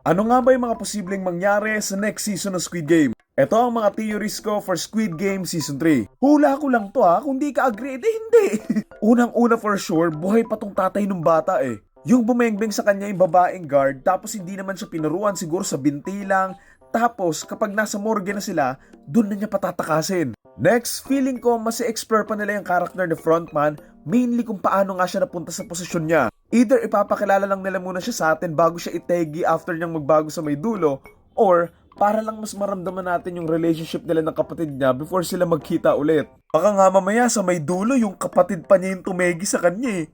Ano nga ba yung mga posibleng mangyari sa next season ng Squid Game? Ito ang mga theories ko for Squid Game Season 3. Hula ko lang to ha, kung di ka agree, eh hindi. Unang-una for sure, buhay pa tong tatay ng bata eh. Yung bumengbeng sa kanya yung babaeng guard, tapos hindi naman siya pinuruan siguro sa binti lang, tapos kapag nasa morgue na sila, dun na niya patatakasin. Next, feeling ko mas i-explore pa nila yung character ni Frontman, mainly kung paano nga siya napunta sa posisyon niya. Either ipapakilala lang nila muna siya sa atin bago siya itegi after niyang magbago sa may dulo, or para lang mas maramdaman natin yung relationship nila ng kapatid niya before sila magkita ulit. Baka nga mamaya sa may dulo yung kapatid pa niya yung tumegi sa kanya eh.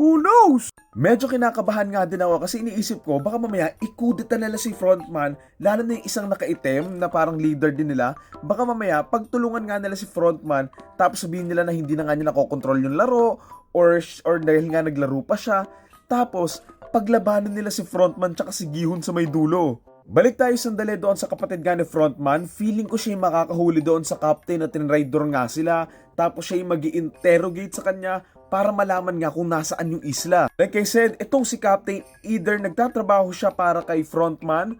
Who knows? Medyo kinakabahan nga din ako kasi iniisip ko baka mamaya ikudita nila si frontman lalo na yung isang nakaitim na parang leader din nila. Baka mamaya pagtulungan nga nila si frontman tapos sabihin nila na hindi na nga niya nakokontrol yung laro or, or dahil nga naglaro pa siya. Tapos paglabanan nila si frontman tsaka si Gihon sa may dulo. Balik tayo sandali doon sa kapatid nga ni Frontman. Feeling ko siya yung makakahuli doon sa captain na tinrider nga sila. Tapos siya yung mag interrogate sa kanya para malaman nga kung nasaan yung isla. Like I said, itong si Captain either nagtatrabaho siya para kay Frontman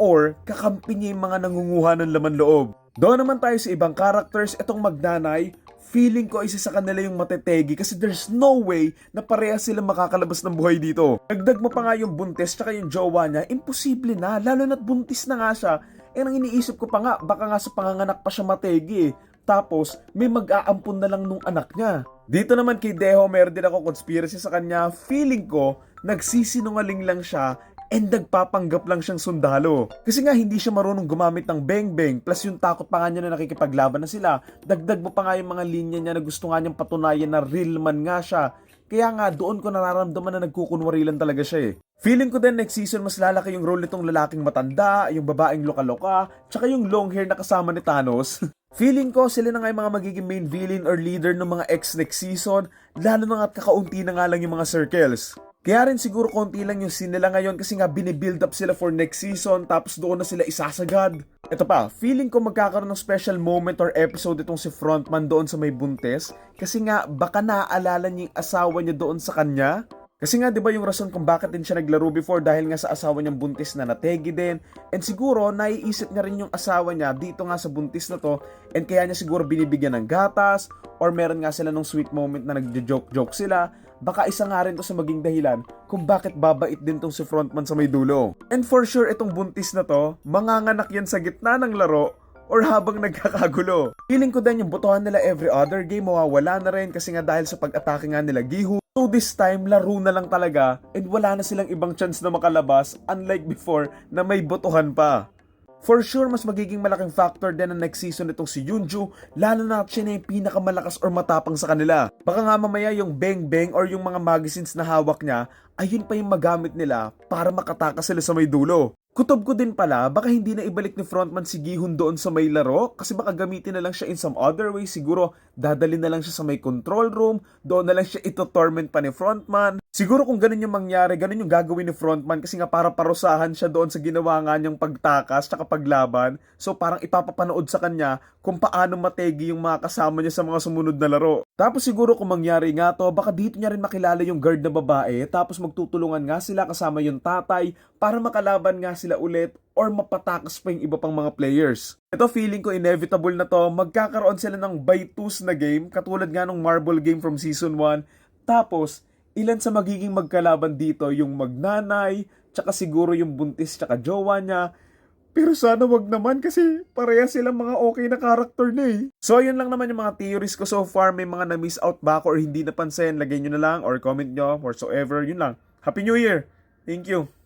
or kakampi niya yung mga nangunguha ng laman loob. Doon naman tayo sa ibang characters, itong magnanay, feeling ko isa sa kanila yung matetegi kasi there's no way na pareha sila makakalabas ng buhay dito. Dagdag mo pa nga yung buntis tsaka yung jowa niya, imposible na, lalo na't buntis na nga siya. Eh nang iniisip ko pa nga, baka nga sa panganganak pa siya mategi eh. Tapos, may mag-aampon na lang nung anak niya. Dito naman kay Deho, meron din ako conspiracy sa kanya. Feeling ko, nagsisinungaling lang siya and nagpapanggap lang siyang sundalo. Kasi nga hindi siya marunong gumamit ng beng-beng plus yung takot pa nga niya na nakikipaglaban na sila. Dagdag mo pa nga yung mga linya niya na gusto nga niyang patunayan na real man nga siya. Kaya nga doon ko nararamdaman na nagkukunwari lang talaga siya eh. Feeling ko din next season mas lalaki yung role nitong lalaking matanda, yung babaeng loka-loka, tsaka yung long hair na kasama ni Thanos. Feeling ko sila na nga yung mga magiging main villain or leader ng mga ex next season, lalo na nga at kakaunti na nga lang yung mga circles. Kaya rin siguro konti lang yung scene nila ngayon kasi nga binibuild up sila for next season tapos doon na sila isasagad. Ito pa, feeling ko magkakaroon ng special moment or episode itong si Frontman doon sa may buntes kasi nga baka naaalala niya yung asawa niya doon sa kanya. Kasi nga 'di ba yung rason kung bakit din siya naglaro before dahil nga sa asawa niyang buntis na nategi din and siguro naiisip niya rin yung asawa niya dito nga sa buntis na to and kaya niya siguro binibigyan ng gatas or meron nga sila nung sweet moment na nagjo-joke-joke sila baka isa nga rin to sa maging dahilan kung bakit babait din tong si frontman sa may dulo. And for sure itong buntis na to manganganak yan sa gitna ng laro or habang nagkakagulo. Feeling ko din yung botohan nila every other game mawawala na rin kasi nga dahil sa pag-atake nga nila Gihu. So this time, laro na lang talaga and wala na silang ibang chance na makalabas unlike before na may botohan pa. For sure, mas magiging malaking factor din ang next season nitong si Yunju, lalo na siya na yung pinakamalakas or matapang sa kanila. Baka nga mamaya yung Beng Beng or yung mga magazines na hawak niya, ayun pa yung magamit nila para makatakas sila sa may dulo. Kutob ko din pala, baka hindi na ibalik ni frontman si Gihun doon sa may laro kasi baka gamitin na lang siya in some other way. Siguro dadali na lang siya sa may control room, doon na lang siya ito torment pa ni frontman. Siguro kung ganun yung mangyari, ganun yung gagawin ni frontman kasi nga para parusahan siya doon sa ginawa nga niyang pagtakas tsaka paglaban. So parang ipapapanood sa kanya kung paano mategi yung mga kasama niya sa mga sumunod na laro. Tapos siguro kung mangyari nga to, baka dito niya rin makilala yung guard na babae tapos magtutulungan nga sila kasama yung tatay para makalaban nga sila ulit or mapatakas pa yung iba pang mga players. Ito feeling ko inevitable na to, magkakaroon sila ng by twos na game katulad nga nung Marble game from season 1. Tapos, ilan sa magiging magkalaban dito yung magnanay, tsaka siguro yung buntis tsaka jowa niya. Pero sana wag naman kasi pareha silang mga okay na character na eh. So yun lang naman yung mga theories ko so far. May mga na-miss out ba ako or hindi napansin, lagay nyo na lang or comment nyo whatsoever. Yun lang. Happy New Year! Thank you!